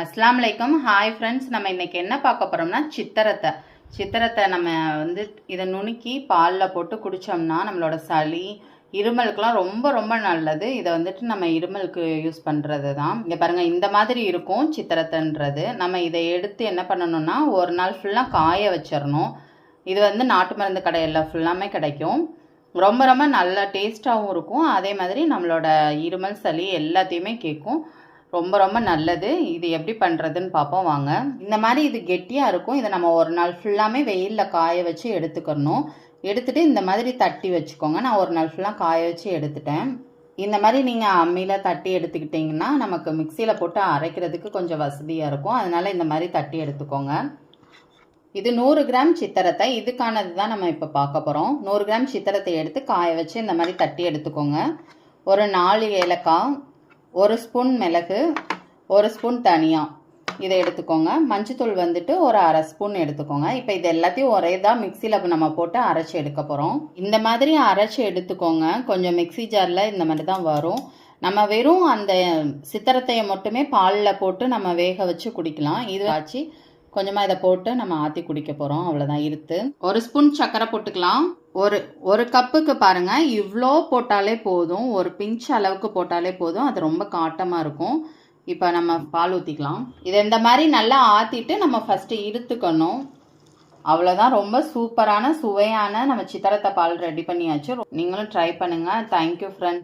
அஸ்லாம் வலைக்கம் hi friends நம்ம இன்னைக்கு என்ன பார்க்க போகிறோம்னா சித்திரத்தை. சித்திரத்தை நம்ம வந்து இதை நுணுக்கி பாலில் போட்டு குடித்தோம்னா நம்மளோட சளி இருமலுக்குலாம் ரொம்ப ரொம்ப நல்லது. இதை வந்துட்டு நம்ம இருமலுக்கு யூஸ் பண்ணுறது தான் இங்கே பாருங்கள் இந்த மாதிரி இருக்கும் சித்திரத்தைன்றது. நம்ம இதை எடுத்து என்ன பண்ணணும்னா ஒரு நாள் ஃபுல்லாக காய வச்சிடணும். இது வந்து நாட்டு மருந்து கடையில் ஃபுல்லாமே கிடைக்கும். ரொம்ப ரொம்ப நல்ல டேஸ்ட்டாகவும் இருக்கும். அதே மாதிரி நம்மளோட இருமல் சளி எல்லாத்தையுமே கேட்கும். ரொம்ப ரொம்ப நல்லது. இது எப்படி பண்ணுறதுன்னு பார்ப்போம் வாங்க. இந்த மாதிரி இது கெட்டியாக இருக்கும். இதை நம்ம ஒரு நாள் ஃபுல்லாமே வெயிலில் காய வச்சு எடுத்துக்கணும் எடுத்துகிட்டு இந்த மாதிரி தட்டி வச்சுக்கோங்க. நான் ஒரு நாள் ஃபுல்லாக காய வச்சு எடுத்துட்டேன். இந்த மாதிரி நீங்கள் அம்மியில் தட்டி எடுத்துக்கிட்டிங்கன்னா நமக்கு மிக்சியில் போட்டு அரைக்கிறதுக்கு கொஞ்சம் வசதியாக இருக்கும். அதனால் இந்த மாதிரி தட்டி எடுத்துக்கோங்க. இது நூறு கிராம் சித்திரத்தை இதுக்கானது தான் நம்ம இப்போ பார்க்க போகிறோம் நூறு கிராம் சித்திரத்தை எடுத்து காய வச்சு இந்த மாதிரி தட்டி எடுத்துக்கோங்க. ஒரு நாலு ஏலக்காய் ஒரு ஸ்பூன் மிளகு ஒரு ஸ்பூன் தனியாக இதை எடுத்துக்கோங்க. மஞ்சத்தூள் வந்துட்டு ஒரு அரை ஸ்பூன் எடுத்துக்கோங்க. இப்போ இது எல்லாத்தையும் ஒரே தான் மிக்சியில் நம்ம போட்டு அரைச்சி எடுக்க போகிறோம் இந்த மாதிரி அரைச்சி எடுத்துக்கோங்க. கொஞ்சம் மிக்ஸி ஜாரில் இந்த மாதிரி தான் வரும். நம்ம வெறும் அந்த சித்திரத்தையை மட்டுமே பாலில் போட்டு நம்ம வேக வச்சு குடிக்கலாம். இது ஆச்சு. கொஞ்சமாக இதை போட்டு நம்ம ஆற்றி குடிக்க போகிறோம் அவ்வளோதான் இருத்து ஒரு ஸ்பூன் சர்க்கரை போட்டுக்கலாம். ஒரு ஒரு கப்புக்கு பாருங்கள் இவ்வளோ போட்டாலே போதும். ஒரு பிஞ்ச் அளவுக்கு போட்டாலே போதும். அது ரொம்ப காட்டமாக இருக்கும். இப்போ நம்ம பால் ஊற்றிக்கலாம் இதை இந்த மாதிரி நல்லா ஆற்றிட்டு நம்ம ஃபஸ்ட்டு இருத்துக்கணும் அவ்வளோதான் ரொம்ப சூப்பரான சுவையான நம்ம சித்திரத்தை பால் ரெடி பண்ணியாச்சு. நீங்களும் ட்ரை பண்ணுங்கள் தேங்க்யூ ஃப்ரெண்ட்ஸ்